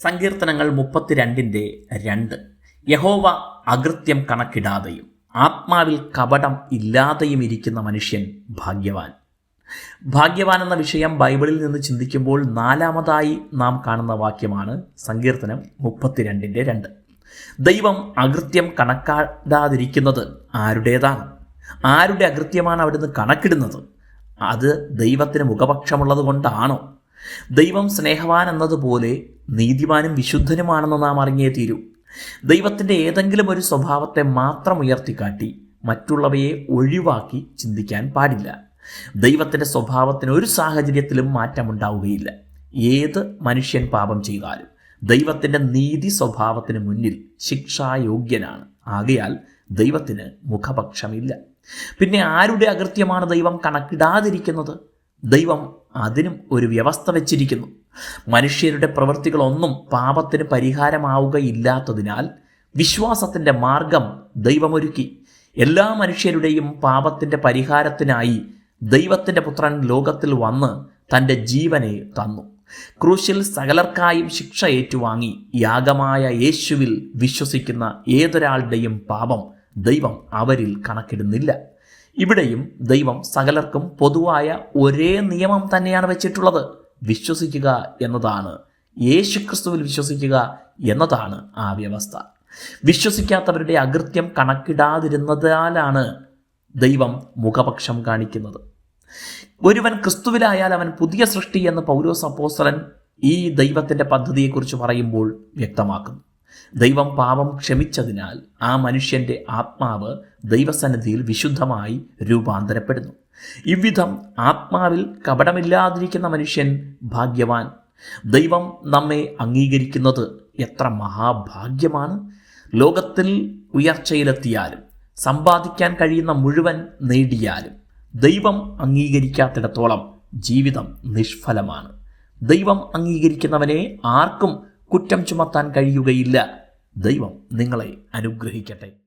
സങ്കീർത്തനങ്ങൾ മുപ്പത്തിരണ്ടിന്റെ രണ്ട്. യഹോവ അകൃത്യം കണക്കിടാതെയും ആത്മാവിൽ കപടം ഇല്ലാതെയും ഇരിക്കുന്ന മനുഷ്യൻ ഭാഗ്യവാൻ. ഭാഗ്യവാൻ എന്ന വിഷയം ബൈബിളിൽ നിന്ന് ചിന്തിക്കുമ്പോൾ നാലാമതായി നാം കാണുന്ന വാക്യമാണ് സങ്കീർത്തനം മുപ്പത്തിരണ്ടിന്റെ രണ്ട്. ദൈവം അകൃത്യം കണക്കാടാതിരിക്കുന്നത് ആരുടേതാണ്? ആരുടെ അകൃത്യമാണ് അവിടുന്ന് കണക്കിടുന്നത്? അത് ദൈവത്തിന് മുഖപക്ഷമുള്ളത് കൊണ്ടാണോ ദൈവം സ്നേഹവാൻ എന്നതുപോലെ നീതിമാനും വിശുദ്ധനുമാണെന്ന് നാം അറിഞ്ഞേ തീരൂ. ദൈവത്തിന്റെ ഏതെങ്കിലും ഒരു സ്വഭാവത്തെ മാത്രം ഉയർത്തിക്കാട്ടി മറ്റുള്ളവയെ ഒഴിവാക്കി ചിന്തിക്കാൻ പാടില്ല. ദൈവത്തിന്റെ സ്വഭാവത്തിന് ഒരു സാഹചര്യത്തിലും മാറ്റമുണ്ടാവുകയില്ല. ഏത് മനുഷ്യൻ പാപം ചെയ്താലും ദൈവത്തിന്റെ നീതി സ്വഭാവത്തിന് മുന്നിൽ ശിക്ഷായോഗ്യനാണ്. ആകയാൽ ദൈവത്തിന് മുഖപക്ഷമില്ല. പിന്നെ ആരുടെ അകൃത്യമാണ് ദൈവം കണക്കിടാതിരിക്കുന്നത്? ദൈവം അതിനും ഒരു വ്യവസ്ഥ വച്ചിരിക്കുന്നു. മനുഷ്യരുടെ പ്രവൃത്തികളൊന്നും പാപത്തിന് പരിഹാരമാവുകയില്ലാത്തതിനാൽ വിശ്വാസത്തിന്റെ മാർഗം ദൈവമൊരുക്കി. എല്ലാ മനുഷ്യരുടെയും പാപത്തിന്റെ പരിഹാരത്തിനായി ദൈവത്തിന്റെ പുത്രൻ ലോകത്തിൽ വന്ന് തന്റെ ജീവനെ തന്നു. ക്രൂശിൽ സകലർക്കായും ശിക്ഷ ഏറ്റുവാങ്ങി യാഗമായ യേശുവിൽ വിശ്വസിക്കുന്ന ഏതൊരാളുടെയും പാപം ദൈവം അവരിൽ കണക്കിടുന്നില്ല. ഇവിടെയും ദൈവം സകലർക്കും പൊതുവായ ഒരേ നിയമം തന്നെയാണ് വെച്ചിട്ടുള്ളത്. വിശ്വസിക്കുക എന്നതാണ്. യേശുക്രിസ്തുവിൽ വിശ്വസിക്കുക എന്നതാണ് ആ വ്യവസ്ഥ. വിശ്വസിക്കാത്തവരുടെ അകൃത്യം കണക്കിടാതിരുന്നതിനാലാണ് ദൈവം മുഖപക്ഷം കാണിക്കുന്നത്. ഒരുവൻ ക്രിസ്തുവിലായാൽ അവൻ പുതിയ സൃഷ്ടി എന്ന് പൗലോസ് അപ്പോസ്തലൻ ഈ ദൈവത്തിന്റെ പദ്ധതിയെക്കുറിച്ച് പറയുമ്പോൾ വ്യക്തമാക്കുന്നു. ദൈവം പാപം ക്ഷമിച്ചതിനാൽ ആ മനുഷ്യന്റെ ആത്മാവ് ദൈവസന്നിധിയിൽ വിശുദ്ധമായി രൂപാന്തരപ്പെടുന്നു. ഇவ்விധം ആത്മാവിൽ കപടമില്ലാതിരിക്കുന്ന മനുഷ്യൻ ഭാഗ്യവാൻ. ദൈവം നമ്മെ അംഗീകരിക്കുന്നത് എത്ര മഹാഭാഗ്യമാണ്. ലോകത്തിൽ ഉയർച്ചയിലെത്തിയാലും സമ്പാദിക്കാൻ കഴിയുന്ന മുഴുവൻ നേടിയാലും ദൈവം അംഗീകരിക്കാത്തിടത്തോളം ജീവിതം നിഷ്ഫലമാണ്. ദൈവം അംഗീകരിക്കുന്നവനെ ആർക്കും കുറ്റം ചുമത്താൻ കഴിയുകയില്ല. ദൈവം നിങ്ങളെ അനുഗ്രഹിക്കട്ടെ.